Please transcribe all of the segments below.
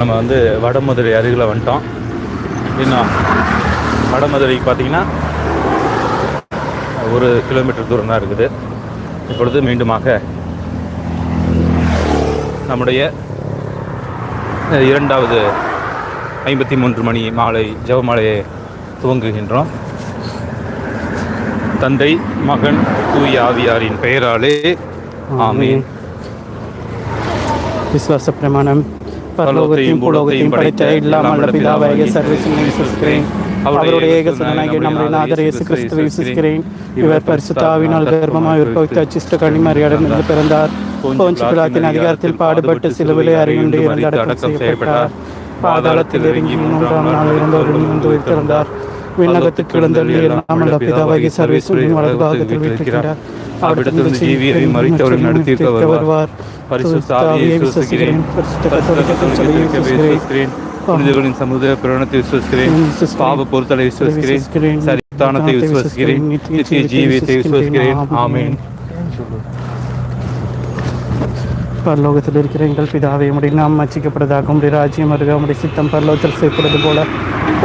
நம்ம வந்து வடமதுரை அருகில் வந்துட்டோம். இன்னும் வடமதுரைக்கு பார்த்தீங்கன்னா ஒரு கிலோமீட்டர் தூரம் தான் இருக்குது. இப்பொழுது மீண்டுமாக நம்முடைய இரண்டாவது ஐம்பத்தி மூன்று மணி மாலை ஜெபமாலையை துவங்குகின்றோம். தந்தை மகன் தூய் ஆவியாரின் பெயராலே ஆமீன். விசுவாச பிரமாணம். பரலோகத்தையும் பூலோகத்தையும் படைத்த இல்லாமல் பிதாவாகிய சர்வசினை விசுவாசிக்கிறேன் அவருடைய ஏகசனாகிய நம்முடைய நாதர் இயேசு கிறிஸ்துவை விசுவாசிக்கிறேன் இவர் பரிசுத்தாவினால் கர்ப்பமாய் உற்பவித்த அச்சிஷ்ட கனிமறியாடமிருந்து பிறந்தார். போஞ்சு பிலாத்தின் அதிகாரத்தில் பாடுபட்டு சிலுவிலை அறியுண்டு இருந்து அடக்கம் செய்யப்பட்டார். பாதாளத்தில் இறங்கி மூன்றாம் நாள் இருந்தவர்கள் வந்து உயிர்த்திருந்தார் விண்ணகத்துக்கு எழுந்தள்ளி இல்லாமல் பிதாவாகிய சர்வேஸ்வரின் வலது பாகத்தில் வீட்டிருக்கிறார். அவ்விடத்திலிருந்து ஜீவியரை மறித்தவரை நடத்தியிருக்க வருவார். பரிசுத்த ஆவியை விசுவாசிக்கிறேன். பரிசுத்த கத்தோலிக்க சபையை விசுவாசிக்கிறேன். புனிதர்களின் சமுதாய பிரணத்தை விசுவாசிக்கிறேன். பாவ பொருத்தலை விசுவாசிக்கிறேன். சரித்தானத்தை விசுவாசிக்கிறேன். நித்திய ஜீவியத்தை விசுவாசிக்கிறேன். ஆமீன். பரலோகத்தில் இருக்கிற எங்கள் பிதாவை உடைய நாம் மச்சிக்கப்படுவதாக உடைய ராஜ்யம் வருக உடைய சித்தம் பரலோகத்தில் செய்யப்படுவது போல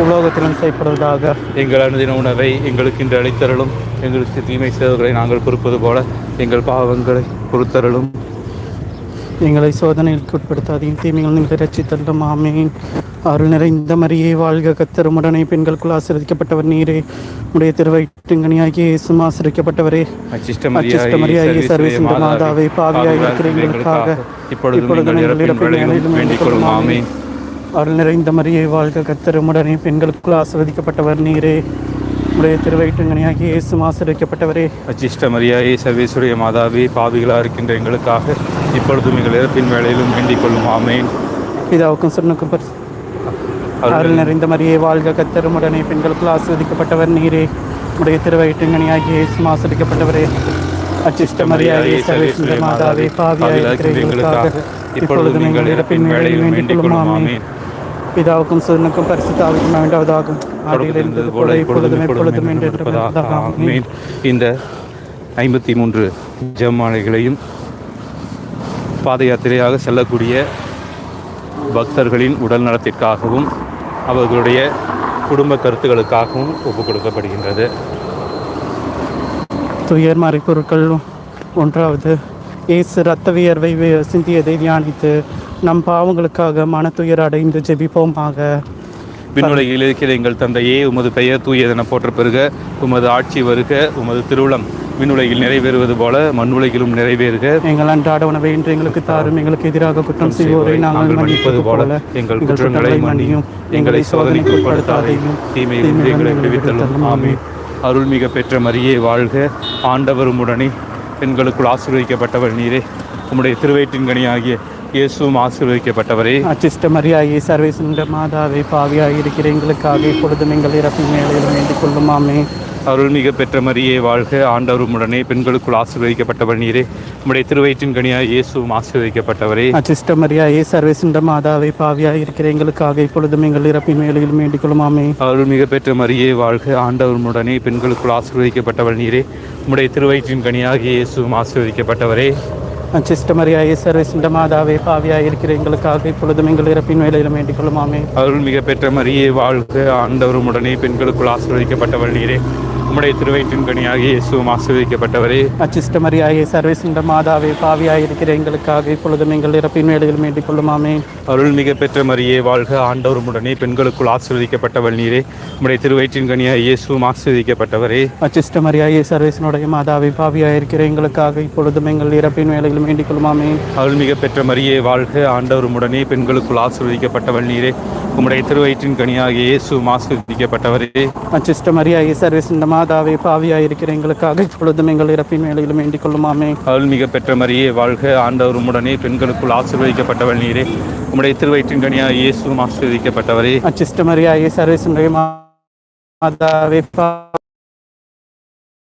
உலோகத்திலும் செய்யப்படுவதாக எங்கள் அனுதின உணவை எங்களுக்கு இன்று அளித்தரலும் எங்களுக்கு தீமை செய்தவர்களை நாங்கள் பொறுப்பது போல எங்கள் பாவங்களை பொறுத்தரலும் எங்களை சோதனைக்கு உட்படுத்தாதையும் தீமைகள் நீங்கள் ரட்சித்தள்ளும் ஆமீன். அருள் நிறைந்த மரியே வாழ்க கத்தருமுடனே பெண்களுக்குள் ஆசிரியப்பட்டவர் நீரே. உடைய திருவயிற்றுங்கனியாகிய இயேசும் ஆசிரியப்பட்டவரே அச்சிஷ்ட சர்வீசின் மாதாவை பாவியாக இருக்கிற எங்களுக்காக இப்பொழுது அருள் நிறைந்த மரியே வாழ்க கத்தருமுடனே பெண்களுக்குள் ஆசிர்வதிக்கப்பட்டவர் நீரே. உடைய திருவயிற்றுங்கனியாகிய இயேசும் ஆசிரியப்பட்டவரே அச்சிஷ்ட மரியாதை சர்வேஸ்வரிய மாதாவே பாவிகளாக இருக்கின்ற எங்களுக்காக இப்பொழுதும் எங்கள் இறப்பின் வேளையிலும் வேண்டிக் கொள்ளும். ஆமேன். பிதாவுக்கும் சொன்னுக்கும் அருள் நிறைந்த மரியே வாழ்க கத்தருமுடனே பெண்களுக்குள் ஆசிர்வதிக்கப்பட்டவர் நீரே. உடைய திருவயிற்றுங்கனியாகிய இயேசும் ஆசிரியப்பட்டவரே அச்சிஷ்ட மரியாதை சர்வேஸ்வர மாதாவே பாவியாக இருக்கிற எங்களுக்காக இப்பொழுதும் எங்கள் இறப்பின் வேளையிலும் வேண்டிக் கொள்ளும். ஆமீன். இப்பொழுதும் எப்பொழுதும் என்று இருப்பதாக ஆமீன் ஆமீன் இந்த ஐம்பத்தி மூன்று ஜெபமாலைகளையும் பாத யாத்திரையாக செல்லக்கூடிய பக்தர்களின் உடல் நலத்திற்காகவும் அவர்களுடைய குடும்ப கருத்துக்களுக்காகவும் ஒப்புக் கொடுக்கப்படுகின்றது துயர் மறைப்பொருட்கள் ஒன்றாவது இயேசு இரத்த வியர்வை சிந்தியதை தியானித்து நம் பாவங்களுக்காக மன துயர் அடைந்து ஜெபிப்போமாக. விண்ணுலகில் இருக்கிற எங்கள் தந்தையே உமது பெயர் தூயதென போற்ற பெறுக உமது ஆட்சி வருக உமது திருவுளம் விண்ணுலகில் நிறைவேறுவது போல மண்ணுலகிலும் நிறைவேறுக. எங்கள் அன்றாட உணவை இன்று எங்களுக்கு தாரும் எங்களுக்கு எதிராக குற்றம் செய்வோரை நாங்கள் மன்னிப்பது போல எங்கள் குற்றங்களை மன்னியும் எங்களை சோதனைக்கு உட்படுத்தாதையும் தீமையிலிருந்து எங்களை விடுவித்தலும் ஆமென். அருள்மிக பெற்ற மரியே வாழ்க. ஆண்டவரும் உடனே பெண்களுக்குள் ஆசீர்வதிக்கப்பட்டவர் நீரே. உம்முடைய திருவயிற்றின் கனியாகிய இயேசுவும் ஆசீர்வதிக்கப்பட்டவரே. அச்சிஷ்ட மரியாயை சர்வேசுண்ட மாதாவை பாவியாக இருக்கிற எங்களுக்காக இப்பொழுதும் எங்கள் இறப்பின் மேலையிலும் வேண்டிக் கொள்ளுமாமே. அருள்மிக பெற்ற மரியே வாழ்க ஆண்டவரும் உடனே பெண்களுக்குள் ஆசீர்வதிக்கப்பட்டவர் நீரே. உம்முடைய திருவயிற்றின் கனியாகிய இயேசுவும் ஆசீர்வதிக்கப்பட்டவரே. அச்சிஷ்ட மரியாயை சர்வேசுண்ட மாதாவை பாவியாக இருக்கிற எங்களுக்காக இப்பொழுதும் எங்கள் இறப்பின் மேலையிலும் வேண்டிக் கொள்ளுமாமே. அருள்மிக பெற்ற மரியே வாழ்க ஆண்டவரும் உடனே பெண்களுக்குள் ஆசீர்வதிக்கப்பட்டவர் நீரே. உம்முடைய திருவயிற்றின் கனியாகிய இயேசுவும் ஆசீர்வதிக்கப்பட்டவரே. அச்சிஷ்ட மரியாயை மாதாவே மாதாவை பாவியாக இருக்கிற எங்களுக்காக இப்பொழுதும் எங்கள் இறப்பின் மேலையிலும் வேண்டிக் கொள்ளுமாமே அருள்மிக பெற்ற மரியே வாழ்க ஆண்டவரும் உடனே பெண்களுக்குள் ஆசீர்வதிக்கப்பட்டவள் நீரே. உம்முடைய திருவயிற்றின் கனியாகிய இயேசுவும் ஆசீர்வதிக்கப்பட்டவரே. அச்சிஷ்ட மரியாயை சர்வேசுண்ட மாதாவை பாவியாக இருக்கிற எங்களுக்காக இப்பொழுதும் எங்கள் இறப்பின் மேலையிலும் வேண்டிக் கொள்ளுமாமே. அருள்மிக பெற்ற மரியே வாழ்க ஆண்டவரும் உடனே பெண்களுக்குள் ஆசீர்வதிக்கப்பட்டவர் நீரே. உம்முடைய திருவயிற்றின் கனியாகிய இயேசுவும் ஆசீர்வதிக்கப்பட்டவரே. அச்சிஷ்ட மரியாயை சர்வேசனுடைய மாதாவை பாவியாக இருக்கிற எங்களுக்காக இப்பொழுதும் எங்கள் இறப்பின் வேலையிலும் வேண்டிக் கொள்ளுமாமே. அருள்மிக பெற்ற மரியே வாழ்க ஆண்டவரும் உடனே பெண்களுக்குள் ஆசீர்வதிக்கப்பட்டவர் நீரே. உம்முடைய திருவயிற்றின் கனியாகிய இயேசுவும் ஆசீர்வதிக்கப்பட்டவரே அச்சிஷ்ட மரியாயை சர்வேசனுடைய மாதாவை பாவியாக இருக்கிற எங்களுக்காக இப்பொழுதும் எங்கள் இறப்பின் வேலையிலும் வேண்டிக் கொள்ளுமாமே. அருள்மிக பெற்ற மரியே வாழ்க ஆண்டவரும் உடனே பெண்களுக்குள் ஆசீர்வதிக்கப்பட்டவர் நீரே. உம்முடைய திருவயிற்றின் கனியாகிய இயேசுவும் ஆசீர்வதிக்கப்பட்டவரே அச்சிஷ்ட மரியாயை சர்வேசனுடைய மாதாவை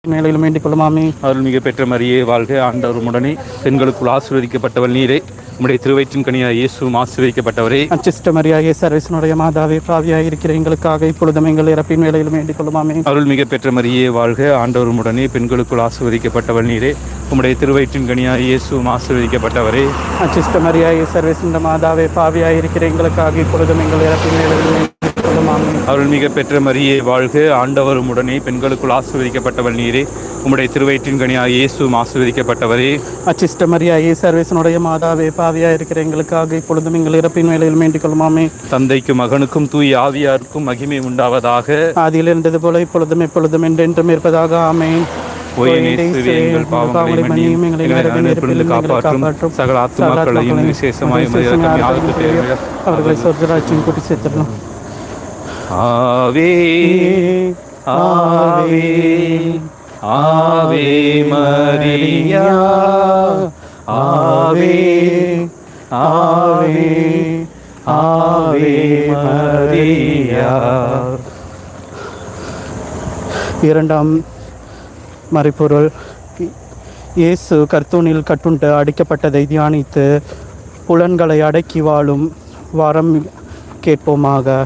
மேலையிலும் வேண்டிக் கொள்ளுமாமே. அருள்மிக பெற்ற மரியே வாழ்க ஆண்டவரும் உடனே பெண்களுக்குள் ஆசீர்வதிக்கப்பட்டவள் நீரே. உம்முடைய திருவயிற்றின் கனியாக இயேசுவும் ஆசீர்வதிக்கப்பட்டவரே. அச்சிஷ்ட மரியாயே சர்வேசனுடைய மாதாவே பாவியாக இருக்கிற எங்களுக்காக இப்பொழுதும் எங்கள் இறப்பின் வேலையிலும் வேண்டிக் கொள்ளுமாமே. அருள்மிக பெற்ற மரியே வாழ்க ஆண்டவரும் உடனே பெண்களுக்குள் ஆசீர்வதிக்கப்பட்டவள் நீரே. உம்முடைய திருவயிற்றின் கனியாக இயேசுவும் ஆசீர்வதிக்கப்பட்டவரே. அச்சிஷ்ட மரியாயே சர்வேசனுடைய மாதாவே பாவியாக இருக்கிற எங்களுக்காக இப்பொழுதும் எங்கள் இறப்பின் வேலையிலும் கொள்ளுமாமே அருள்மிக பெற்ற மரியே வாழ்க. ஆண்டவரும் உடனே பெண்களுக்குள் ஆசீர்வதிக்கப்பட்டவள் நீரே. உம்முடைய திருவயிற்றின் கனியாக இயேசுவும் ஆசீர்வதிக்கப்பட்டவரே. அச்சிஷ்ட மரியாயே சர்வேசனுடைய மாதாவே பாவியாக இருக்கிற எங்களுக்காக இப்பொழுதும் எங்கள் இறப்பின் வேலையிலும் வேண்டிக் கொள்ளுமாமே தந்தைக்கும் மகனுக்கும் தூய் ஆவியாருக்கும் மகிமை உண்டாவதாக. ஆதியில் இருந்தது போல இப்பொழுதும் எப்பொழுதும் என்றென்றும் இருப்பதாக ஆமென். தேவை அவர்களை சொர்க்கராட்சியும் கூட்டி சேர்த்திடலாம் ஆவே ஆவே ஆவே மரியா ஆவே ஆவே ஆவே மரியா. இரண்டாம் மறைப்பொருள் இயேசு கர்த்தூனில் கட்டுண்டு அடிக்கப்பட்டதை தியானித்து புலன்களை அடக்கி வாழும் வரம் கேட்போமாக.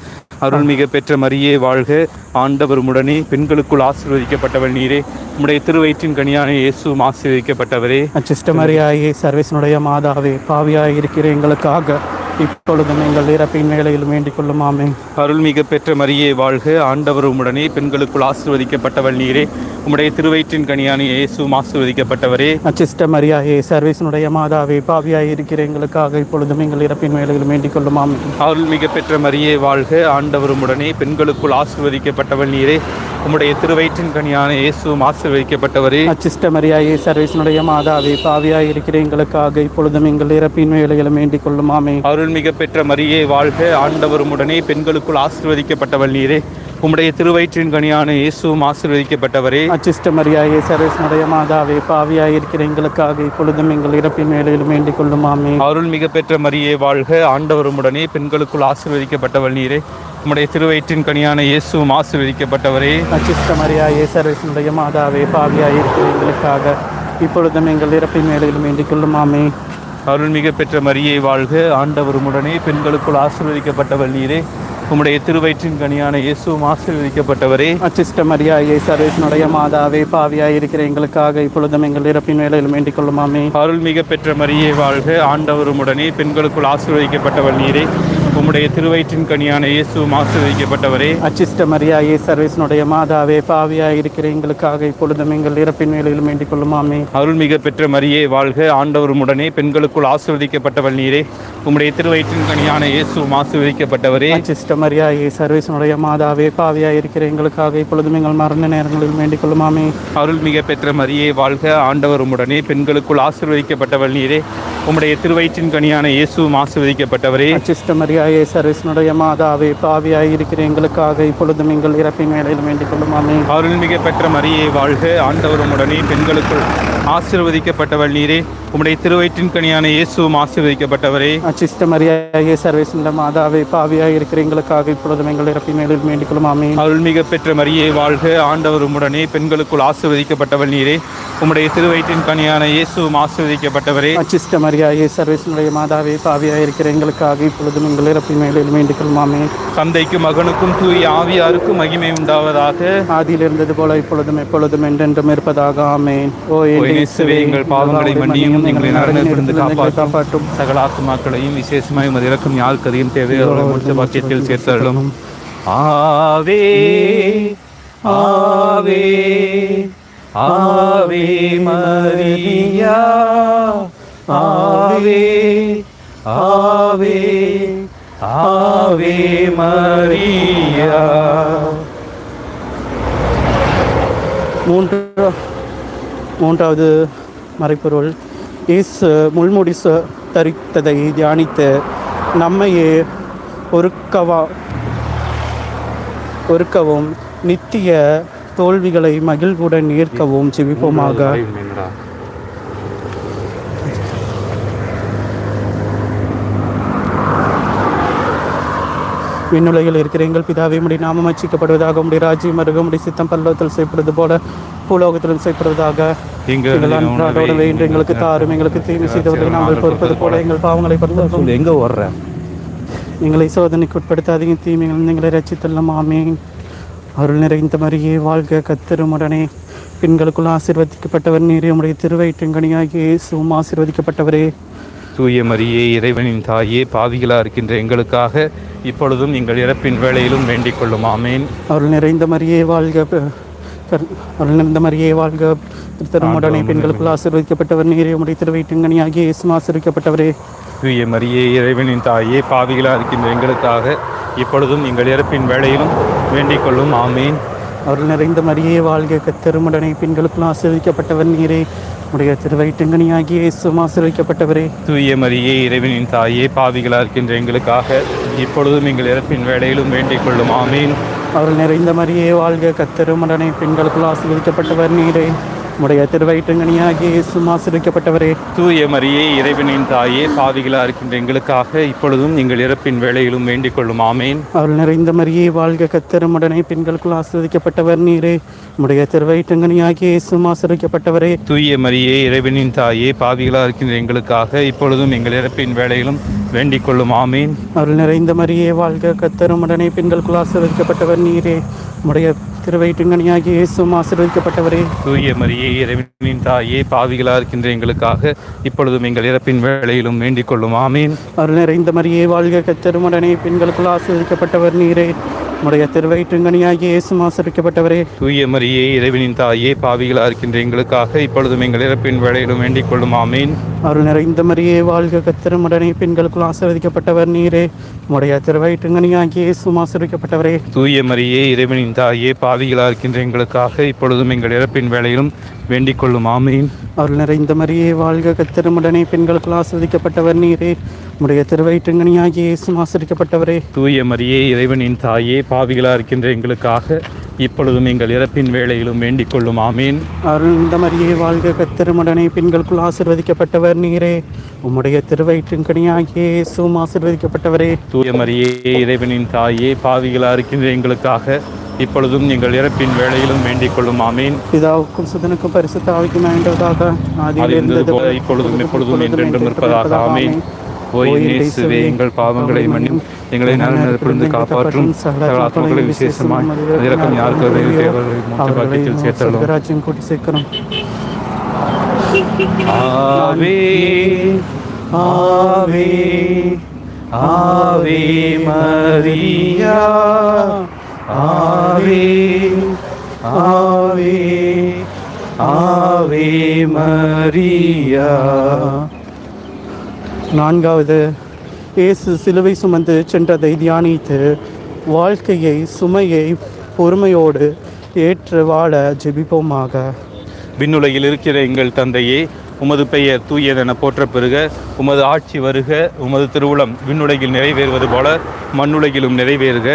அருள்மிக பெற்ற மரியே வாழ்க. ஆண்டவர் உடனே பெண்களுக்குள் ஆசீர்வதிக்கப்பட்டவள் நீரே. உம்முடைய திருவயிற்றின் கனியான இயேசுவும் ஆசீர்வதிக்கப்பட்டவரே. அச்சிஷ்டமரியாயே சர்வேசனுடைய மாதாவே பாவியாய் இருக்கிற எங்களுக்காக. இப்பொழுதும் எங்கள் இறப்பின் வேலையில் வேண்டிக் கொள்ளும் ஆமென். அருள்மிக பெற்ற மரியே வாழ்க. ஆண்டவர் உடனே பெண்களுக்குள் ஆசீர்வதிக்கப்பட்டவள் நீரே. உம்முடைய திருவயிற்றின் கனியான இயேசுவும் ஆசீர்வதிக்கப்பட்டவரே. அச்சிஷ்ட மரியாயே சர்வேசனுடைய மாதாவே பாவியாய் இருக்கிற எங்களுக்காக இப்பொழுதும் எங்கள் இறப்பின் வேலையில் வேண்டிக் கொள்ளும் ஆமென். அருள்மிக பெற்ற மரியே வாழ்க. ஆண்டவர் உடனே பெண்களுக்குள் ஆசீர்வதிக்கப்பட்டவள் நீரே. உம்முடைய திருவயிற்றின் கனியான இயேசுவும் ஆசீர்வதிக்கப்பட்டவரே. அச்சிஷ்ட மரியாயே சர்வேசனுடைய மாதாவே பாவியாய் இருக்கிற எங்களுக்காக இப்பொழுதும் எங்கள் இறப்பின் வேலையில் வேண்டிக் கொள்ளும் ஆமென். அருள்மிக பெற்ற மரியே வாழ்க ஆண்டவர் உடனே பெண்களுக்குள் ஆசீர்வதிக்கப்பட்டவள் நீரே. உம்முடைய திருவயிற்றின் கனியான இயேசுவும் ஆசீர்வதிக்கப்பட்டவரே. அச்சிஷ்ட மரியாயே சர்வேசனுடைய மாதாவே பாவியாய் இருக்கிற எங்களுக்காக இப்பொழுதும் எங்கள் இறப்பின் வேலையில் வேண்டிக் கொள்ளும் ஆமென். அருள்மிக பெற்ற மரியே வாழ்க ஆண்டவர் உடனே பெண்களுக்குள் ஆசீர்வதிக்கப்பட்டவள் நீரே. உம்முடைய திருவயிற்றின் கனியான இயேசுவும் ஆசீர்வதிக்கப்பட்டவரே. அச்சிஷ்ட மரியாயே சர்வேசனுடைய மாதாவே பாவியாய் இருக்கிற எங்களுக்காக இப்பொழுதும் எங்கள் இறப்பின் வேலையில் வேண்டிக் கொள்ளும் ஆமென். அருள்மிக பெற்ற மரியே வாழ்க. ஆண்டவர் உடனே பெண்களுக்குள் ஆசீர்வதிக்கப்பட்டவள் நீரே. உம்முடைய திருவயிற்றின் கனியான இயேசுவும் ஆசீர்வதிக்கப்பட்டவரே. அச்சிஷ்ட மரியாயே சர்வேசனுடைய மாதாவே பாவியாய் இருக்கிற எங்களுக்காக இப்பொழுதும் எங்கள் இறப்பின் வேலையில் வேண்டிக் கொள்ளும் ஆமென் அருள்மிக பெற்ற மரியே வாழ்க. ஆண்டவர் உடனே பெண்களுக்குள் ஆசீர்வதிக்கப்பட்டவள் நீரே. உம்முடைய திருவயிற்றின் கனியான இயேசுவும் ஆசீர்வதிக்கப்பட்டவரே அச்சிஷ்ட மரியாயே சர்வேசனுடைய மாதாவே பாவியாய் இருக்கிற எங்களுக்காக இப்பொழுதும் எங்கள் இறப்பின் வேலையில் வேண்டிக் கொள்ளும் ஆமென். அருள்மிக பெற்ற மரியே வாழ்க ஆண்டவர் உடனே பெண்களுக்குள் ஆசீர்வதிக்கப்பட்டவள் நீரே. உம்முடைய திருவயிற்றின் கனியான இயேசுவும் ஆசீர்வதிக்கப்பட்டவரே அச்சிஷ்ட மரியாயே சர்வேசனுடைய மாதாவே பாவியாய் இருக்கிற எங்களுக்காக இப்பொழுதும் எங்கள் மரண நேரங்களில் வேண்டிக் கொள்ளும் ஆமென். அருள்மிக பெற்ற மரியே வாழ்க ஆண்டவர் உடனே பெண்களுக்குள் ஆசீர்வதிக்கப்பட்டவள் நீரே. உம்முடைய திருவயிற்றின் கனியான இயேசுவும் ஆசீர்வதிக்கப்பட்டவரே அச்சிஷ்ட மரியாயே சர்வேசனுடைய மாதாவே பாவியாய் இருக்கிற எங்களுக்காக இப்பொழுதும் எங்கள் இறப்பின் வேலையில் வேண்டிக் கொள்ளுமாமே அருள்மிக பெற்ற மரியை வாழ்க ஆண்டவரும் உடனே பெண்களுக்குள். ஆசீர்வதிக்கப்பட்டவள் நீரே. உம்முடைய திருவயிற்றின் கனியான இயேசுவும் ஆசீர்வதிக்கப்பட்டவரே. அச்சிஷ்ட மரியாயே சர்வேசனுடைய மாதாவே பாவியாய் இருக்கிற எங்களுக்காக இப்பொழுதும் எங்கள் இறப்பின் வேலையில் வேண்டிக் கொள்ளும் ஆமென். அருள்மிக பெற்ற மரியே வாழ்க. ஆண்டவர் உடனே பெண்களுக்குள் ஆசீர்வதிக்கப்பட்டவள் நீரே. உம்முடைய திருவயிற்றின் கனியான இயேசுவும் ஆசீர்வதிக்கப்பட்டவரே. அச்சிஷ்ட மரியாயே சர்வேசனுடைய மாதாவே பாவியாய் இருக்கிற எங்களுக்காக இப்பொழுதும் எங்கள் இறப்பின் வேலையில் வேண்டிக் கொள்ளும் ஆமென். தந்தைக்கும் மகனுக்கும் தூய் ஆவியாருக்கும் மகிமை உண்டாவதாக. ஆதியில் இருந்தது போல இப்பொழுதும் எப்பொழுதும் என்றென்றும் இருப்பதாக. ஆமென். ஓ இயேசுவே, எங்கள் பாவங்களை மன்னியும் எங்களை நரகத்திலிருந்து காப்பாற்றும் சகல ஆத்துமாக்களையும் விசேஷமாய் உமது இறக்கும் யாருக்கு அதிகம் தேவையான முடிச்ச பாக்கியத்தில் சேர்த்தருளும் ஆவே ஆவே ஆவே மரியா. ஆவே ஆவே ஆவே மரியா. மூன்று மூன்றாவது மறைப்பொருள் இயேசு முள்முடி தரித்ததை தியானித்து நம்மையே ஒருக்கவா ஒருக்கவும் நித்திய தோல்விகளை மகிழ்வுடன் ஏற்கவும் ஜெபிப்போமாக. விண்ணுலகில் இருக்கிற எங்கள் பிதாவே முடி நாமம் அச்சிக்கப்படுவதாக உடைய ராஜ்யம் அருக முடி சித்தம் பல்லவத்தில் செய்யப்படுவது போல பூலோகத்திலும் செய்யப்படுவதாக எங்கள் இன்று எங்களுக்கு தாரும் எங்களுக்கு தீமை செய்தவர்களை நாங்கள் பொறுப்பது போல எங்கள் பாவங்களை பரிந்துரைக்கும் எங்க ஓடுற? எங்களை சோதனைக்கு உட்படுத்தாதீங்க தீமைகள் எங்களை ரச்சித்தள்ளும் ஆமீன். அருள் நிறைந்த மரியே வாழ்க கத்தருமுடனே பெண்களுக்குள் ஆசீர்வதிக்கப்பட்டவர் நீரே உடைய திருவயிற்றுங்கனியாகிய இயேசுவும் ஆசீர்வதிக்கப்பட்டவரே. தூய மரியே இறைவனின் தாயே பாவிகளா இருக்கின்ற எங்களுக்காக இப்பொழுதும் எங்கள் இறப்பின் வேளையிலும் வேண்டிக் கொள்ளும். ஆமேன். அருள் நிறைந்த மரியே வாழ்க அருள் நிறைந்த மரியே வாழ்க திருமுடனே பெண்களுக்குள் ஆசீர்வதிக்கப்பட்டவர் நீரே உடைய திருவயிற்றுங்கனியாகிய இயேசுவும் ஆசீர்வதிக்கப்பட்டவரே. தூய மரியே இறைவனின் தாயே பாவிகளா இருக்கின்ற எங்களுக்காக இப்பொழுதும் எங்கள் இறப்பின் வேளையிலும் வேண்டிக் கொள்ளும். ஆமேன். அருள் நிறைந்த மரியே வாழ்க கத்தருமுடனே பெண்களுக்குள் ஆசீர்வதிக்கப்பட்டவர் நீரே உடைய திருவயிற்றுங்கனியாகிய இயேசுவும் ஆசீர்வதிக்கப்பட்டவரே. தூய மரியே இறைவனின் தாயே பாவிகளா இருக்கின்ற எங்களுக்காக இப்பொழுதும் எங்கள் இறப்பின் வேளையிலும் வேண்டிக் கொள்ளும். ஆமேன். அருள் நிறைந்த மரியே வாழ்க கத்தருமுடனே பெண்களுக்குள் ஆசீர்வதிக்கப்பட்டவர் நீரே. உடைய திருவயிற்றுங்கனியாகிய இயேசுவும் ஆசீர்வதிக்கப்பட்டவரே. தூய மரியே இறைவனின் தாயே பாவிகளா இருக்கின்ற எங்களுக்காக இப்பொழுதும் எங்கள் இறப்பின் வேளையிலும் வேண்டிக் கொள்ளும். ஆமேன். அருள் நிறைந்த மரியே வாழ்க கத்தருமுடனே பெண்களுக்குள் ஆசீர்வதிக்கப்பட்டவர் நீரே. உடைய திருவயிற்றுங்கனியாகிய இயேசுவும் ஆசீர்வதிக்கப்பட்டவரே. தூய மரியே இறைவனின் தாயே பாவிகளா இருக்கின்ற எங்களுக்காக இப்பொழுதும் எங்கள் இறப்பின் வேளையிலும் வேண்டிக் கொள்ளும். ஆமேன். அருள் நிறைந்த மரியே வாழ்க கத்தருமுடனே பெண்களுக்குள் ஆசீர்வதிக்கப்பட்டவர் நீரே. உடைய திருவயிற்றுங்கனியாகிய இயேசுவும் ஆசீர்வதிக்கப்பட்டவரே. தூய மரியே இறைவனின் தாயே பாவிகளா இருக்கின்ற எங்களுக்காக இப்பொழுதும் எங்கள் இறப்பின் வேளையிலும் வேண்டிக் கொள்ளும். ஆமேன். அருள் நிறைந்த மரியே வாழ்க கத்தருமுடனே பெண்களுக்குள் ஆசீர்வதிக்கப்பட்டவர் நீரே. உடைய திருவயிற்றுங்கனியாகிய இயேசுவும் ஆசீர்வதிக்கப்பட்டவரே. தூய மரியே இறைவனின் தாயே பாவிகளா இருக்கின்ற எங்களுக்காக இப்பொழுதும் எங்கள் இறப்பின் வேளையிலும் வேண்டிக் கொள்ளும். ஆமேன். அருள் நிறைந்த மரியே வாழ்க கத்தருமுடனே பெண்களுக்குள் ஆசீர்வதிக்கப்பட்டவர் நீரே. உடைய திருவயிற்றுங்கனியாகிய இயேசுவும் ஆசீர்வதிக்கப்பட்டவரே. தூய மரியே இறைவனின் தாயே பாவிகளா இருக்கின்ற எங்களுக்காக இப்பொழுதும் எங்கள் இறப்பின் வேளையிலும் வேண்டிக் கொள்ளும் ஆமேன். அருள் நிறைந்த மரியே வாழ்க கத்தருமுடனே. பெண்களுக்குள் ஆசீர்வதிக்கப்பட்டவர் நீரே. உடைய திருவயிற்றுங்கனியாகிய இயேசுவும் ஆசீர்வதிக்கப்பட்டவரே தூய மரியே இறைவனின் தாயே பாவிகளா இருக்கின்ற எங்களுக்காக இப்பொழுதும் எங்கள் இறப்பின் வேளையிலும் வேண்டிக் கொள்ளும். ஆமேன். அருள்ந்த மரியே வாழ்க கத்தருமுடனே பெண்களுக்குள் ஆசீர்வதிக்கப்பட்டவர் நீரே. உம்முடைய திருவயிற்றுங்கனியாகிய இயேசுவும் ஆசீர்வதிக்கப்பட்டவரே. தூய மரியே இறைவனின் தாயே பாவிகளா இருக்கின்ற எங்களுக்காக இப்பொழுதும் எங்கள் இறப்பின் வேளையிலும் வேண்டிக் கொள்ளும். ஆமேன். பிதாவுக்கும் சுதனுக்கும் பரிசுத்த ஆவிக்கும் வேண்டுவதாக இப்பொழுதும் எப்பொழுதும் என்றென்றும் இருப்பதாக. ஆமேன். ஓய் இயேசுவே எங்கள் பாவங்களை மன்னியும் எங்களை நலனிலிருந்து காப்பாற்றும். சகல ஆத்மங்களை விசேஷமாய் இறக்கம் யாருக்கு பாக்கியத்தில் சேர்த்தலும் ராஜ்யம் கூட்டி சேர்க்கணும். ஆவே ஆவே ஆவே மரியா ஆவே ஆவே ஆவே மரியா. நான்காவது இயேசு சிலுவை சுமந்து சென்றதை தியானித்து வாழ்க்கையை சுமையை பொறுமையோடு ஏற்று வாழ ஜெபிப்போமாக. விண்ணுலகில் இருக்கிற எங்கள் தந்தையே உமது பெயர் தூயதென போற்ற பெறுக உமது ஆட்சி வருக உமது திருவுளம் விண்ணுலகில் நிறைவேறுவது போல மண்ணுலகிலும் நிறைவேறுக.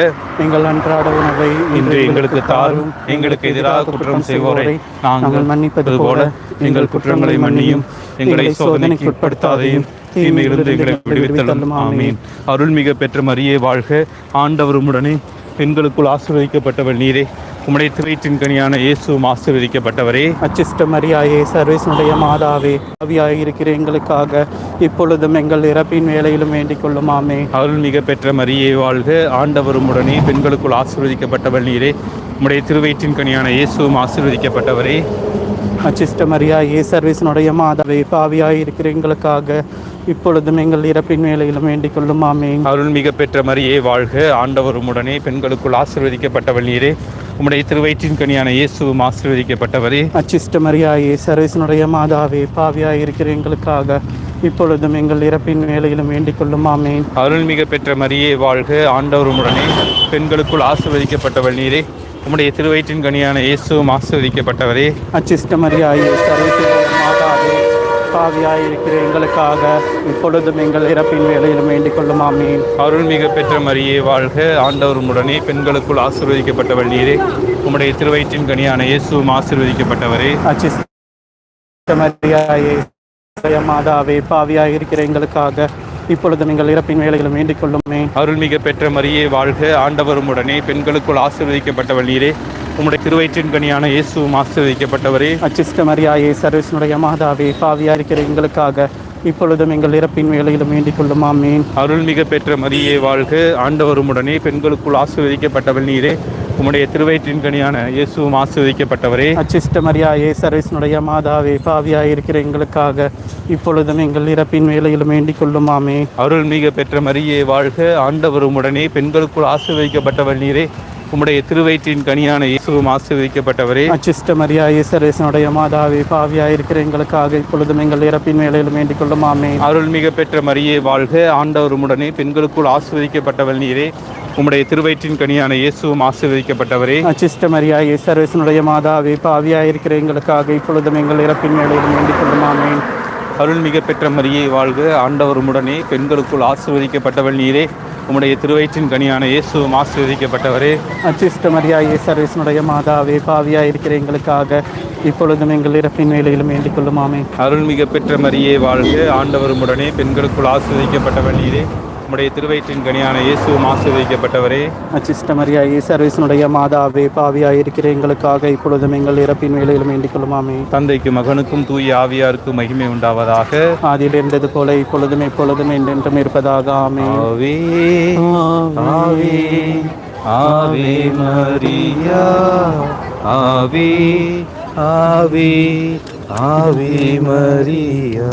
எங்கள் அன்றாட உணவை இன்று எங்களுக்கு தாரும் எங்களுக்கு எதிராக குற்றம் செய்வோரை நாங்கள் மன்னிப்பது போல எங்கள் குற்றங்களை மன்னியும் எங்களை சோதனைக்கு உட்படுத்தாதையும் தீமையிலிருந்து எங்களை விடுவித்தலும். ஆமீன். அருள்மிக பெற்ற மரியே வாழ்க ஆண்டவருமுடனே பெண்களுக்குள் ஆசீர்வதிக்கப்பட்டவள் நீரே. உம்முடைய திரைற்றின் கனியான இயேசுவும் ஆசீர்வதிக்கப்பட்டவரே. அச்சிஷ்ட மரியாயே சர்வேசனுடைய மாதாவே ஆவியாய் இருக்கிற எங்களுக்காக இப்பொழுதும் எங்கள் இறப்பின் வேலையிலும் வேண்டிக் கொள்ளும். ஆமே அருள்மிக பெற்ற மரியே வாழ்க ஆண்டவருமுடனே பெண்களுக்குள் ஆசீர்வதிக்கப்பட்டவள் நீரே. உம்முடைய திருவயிற்றின் கனியான இயேசுவும் ஆசீர்வதிக்கப்பட்டவரே. அச்சிஷ்ட மரியாயே சர்வேசனுடைய மாதாவே பாவியாய் இருக்கிற எங்களுக்காக இப்பொழுதும் எங்கள் இறப்பின் வேலையிலும் வேண்டிக் கொள்ளும். ஆமே அருள்மிக பெற்ற மரியே வாழ்க. ஆண்டவருமுடனே பெண்களுக்குள் ஆசீர்வதிக்கப்பட்டவள் நீரே. உம்முடைய திருவயிற்றின் கனியான இயேசுவும் ஆசீர்வதிக்கப்பட்டவரே. அச்சிஷ்ட மரியாயே சர்வேசனுடைய மாதாவே பாவியாய் இருக்கிற எங்களுக்காக இப்பொழுதும் எங்கள் இறப்பின் வேலையிலும் வேண்டிக் கொள்ளும். ஆமே அருள்மிக பெற்ற மரியே வாழ்க. ஆண்டவருமுடனே பெண்களுக்குள் ஆசீர்வதிக்கப்பட்டவள் நீரே. உம்முடைய திருவயிற்றின் கனியான இயேசுவும் ஆசீர்வதிக்கப்பட்டவரே. அச்சிஷ்ட மரியாயே சர்வேசனுடைய மாதாவே பாவியாயிருக்கிற எங்களுக்காக இப்பொழுதும் எங்கள் இறப்பின் வேலையிலும் வேண்டிக் கொள்ளும் ஆமீன். அருள்மிக பெற்ற மரியே வாழ்க ஆண்டவர் உடனே பெண்களுக்குள் ஆசீர்வதிக்கப்பட்டவள் நீரே உம்முடைய திருவயிற்றின் கனியான இயேசுவும் ஆசீர்வதிக்கப்பட்டவரே. அச்சிஸ்டமரியாயே மாதாவே பாவியாயிருக்கிற எங்களுக்காக இப்பொழுதும் எங்கள் இறப்பின் வேலையிலும் வேண்டிக் கொள்ளுமே. அருள்மிக பெற்ற மரியே வாழ்க ஆண்டவரும் உடனே பெண்களுக்குள் ஆசீர்வதிக்கப்பட்டவள் நீரே உம்முடைய திருவயிற்றின் கனியான இயேசுவும் ஆசீர்வதிக்கப்பட்டவரே. அச்சிஸ்டமரியாயே சர்வீஸ்னுடைய மாதாவே பாவியாயிருக்கிற எங்களுக்காக இப்பொழுதும் எங்கள் இறப்பின் வேலையிலும் வேண்டிக் கொள்ளும். ஆமீன். அருள்மிக பெற்ற மரியே வாழ்க ஆண்டவரும் உடனே பெண்களுக்குள் ஆசீர்வதிக்கப்பட்டவள் நீரே உம்முடைய திருவயிற்றின் கனியான இயேசுவும் ஆசீர்வதிக்கப்பட்டவரே. அச்சிஷ்டமரியாயே சர்வீஸ்னுடைய மாதாவே பாவியாயிருக்கிற எங்களுக்காக இப்பொழுதும் எங்கள் இறப்பின் வேலையிலும் வேண்டிக் கொள்ளும் ஆமே அருள்மிக பெற்ற மரியே வாழ்க. ஆண்டவரும் உடனே பெண்களுக்குள் ஆசீர்வதிக்கப்பட்டவள் நீரே. உம்முடைய திருவயிற்றின் கனியான இயேசுவும் ஆசீர்வதிக்கப்பட்டவரே. அச்சிஷ்டமரியாயே சர்வீஸ்னுடைய மாதாவே பாவியாயிருக்கிற எங்களுக்காக இப்பொழுதும் எங்கள் இறப்பின் வேலையிலும் வேண்டிக் கொள்ளும். ஆமே அருள்மிக பெற்ற மரியே வாழ்க. ஆண்டவரும் உடனே பெண்களுக்குள் ஆசீர்வதிக்கப்பட்டவள் நீரே. உம்முடைய திருவயிற்றின் கனியான இயேசுவும் ஆசீர்வதிக்கப்பட்டவரே. அச்சிஷ்டமரியாயே சர்வீஸ்னுடைய மாதாவே பாவியாயிருக்கிற எங்களுக்காக இப்பொழுதும் எங்கள் இறப்பின் வேலையிலும் வேண்டிக் கொள்ளும். ஆமே அருள்மிக பெற்ற மரியே வாழ்க. ஆண்டவரும் உடனே பெண்களுக்குள் ஆசீர்வதிக்கப்பட்டவள் நீரே. உம்முடைய திருவயிற்றின் கனியான இயேசுவும் ஆசீர்வதிக்கப்பட்டவரே. அச்சிஷ்டமரியாயே சர்வீஸ்னுடைய மாதாவே பாவியாயிருக்கிற எங்களுக்காக இப்பொழுதும் எங்கள் இறப்பின் வேலையிலும் வேண்டிக் கொள்ளும் ஆமே அருள்மிக பெற்ற மரியே வாழ்க. ஆண்டவரும் உடனே பெண்களுக்குள் ஆசீர்வதிக்கப்பட்டவள் நீரே உம்முடைய திருவயிற்றின் கனியான இயேசுவும் ஆசீர்வதிக்கப்பட்டவரே. அச்சிஷ்டமரியாயே சர்வீஸ்னுடைய மாதாவே பாவியாயிருக்கிற எங்களுக்காக இப்பொழுதும் எங்கள் இறப்பின் வேலையிலும் வேண்டிக் கொள்ளும் ஆமே தந்தைக்கு மகனுக்கும் தூய ஆவியாருக்கும் மகிமை உண்டாவதாக. ஆதியில் இருந்தது போல இப்பொழுதும் எப்பொழுதும் என்றென்றும் இருப்பதாக ஆமே ஆவே ஆவே மரியா ஆவே ஆவே ஆவே மரியா.